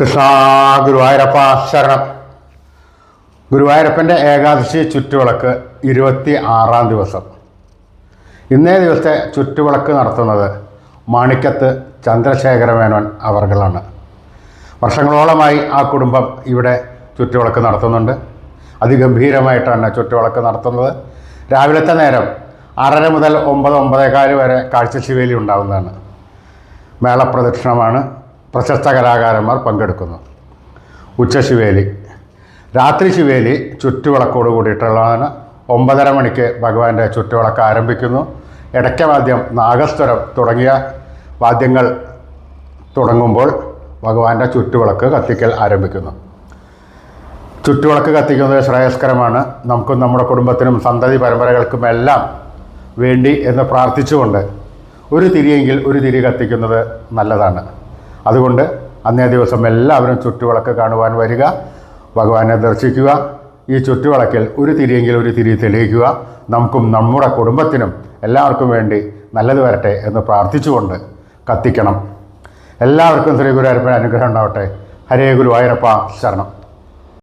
കൃഷ്ണ ഗുരുവായൂരപ്പ ശരണം. ഗുരുവായൂരപ്പന്റെ ഏകാദശി ചുറ്റുവിളക്ക് ഇരുപത്തി ആറാം ദിവസം. ഇന്നേ ദിവസത്തെ ചുറ്റുവിളക്ക് നടത്തുന്നത് മാണിക്കത്ത് ചന്ദ്രശേഖര മേനോൻ അവർകളാണ്. വർഷങ്ങളോളമായി ആ കുടുംബം ഇവിടെ ചുറ്റുവിളക്ക് നടത്തുന്നുണ്ട്. അതിഗംഭീരമായിട്ടാണ് ചുറ്റുവിളക്ക് നടത്തുന്നത്. രാവിലത്തെ നേരം ആറര മുതൽ ഒമ്പത് ഒമ്പതേകാൽ വരെ കാഴ്ചശിവേലി ഉണ്ടാകുന്നതാണ് മേളപ്രദക്ഷിണമാണ്. പ്രശസ്ത കലാകാരന്മാർ പങ്കെടുക്കുന്നു. ഉച്ചശിവേലി രാത്രി ശിവേലി ചുറ്റുവിളക്കോട് കൂടിയിട്ടുള്ളതാണ്. ഒമ്പതര മണിക്ക് ഭഗവാന്റെ ചുറ്റുവിളക്ക് ആരംഭിക്കുന്നു. ഇടയ്ക്കവാദ്യം നാഗസ്വരം തുടങ്ങിയ വാദ്യങ്ങൾ തുടങ്ങുമ്പോൾ ഭഗവാന്റെ ചുറ്റുവിളക്ക് കത്തിക്കൽ ആരംഭിക്കുന്നു. ചുറ്റുവിളക്ക് കത്തിക്കുന്നത് ശ്രേയസ്കരമാണ്. നമുക്കും നമ്മുടെ കുടുംബത്തിനും സന്തതി പരമ്പരകൾക്കും എല്ലാം വേണ്ടി എന്ന് പ്രാർത്ഥിച്ചുകൊണ്ട് ഒരു തിരിയെങ്കിൽ ഒരു തിരി കത്തിക്കുന്നത് നല്ലതാണ്. അതുകൊണ്ട് അന്നേ ദിവസം എല്ലാവരും ചുറ്റുവിളക്ക് കാണുവാൻ വരിക. ഭഗവാനെ ദർശിക്കുക. ഈ ചുറ്റുവിളക്കിൽ ഒരു തിരിയെങ്കിൽ ഒരു തിരി തെളിയിക്കുക. നമുക്കും നമ്മുടെ കുടുംബത്തിനും എല്ലാവർക്കും വേണ്ടി നല്ലത് വരട്ടെ എന്ന് പ്രാർത്ഥിച്ചുകൊണ്ട് കത്തിക്കണം. എല്ലാവർക്കും ശ്രീ ഗുരുവായൂരപ്പൻ അനുഗ്രഹം ഉണ്ടാവട്ടെ. ഹരേ ഗുരുവായൂരപ്പ ശരണം.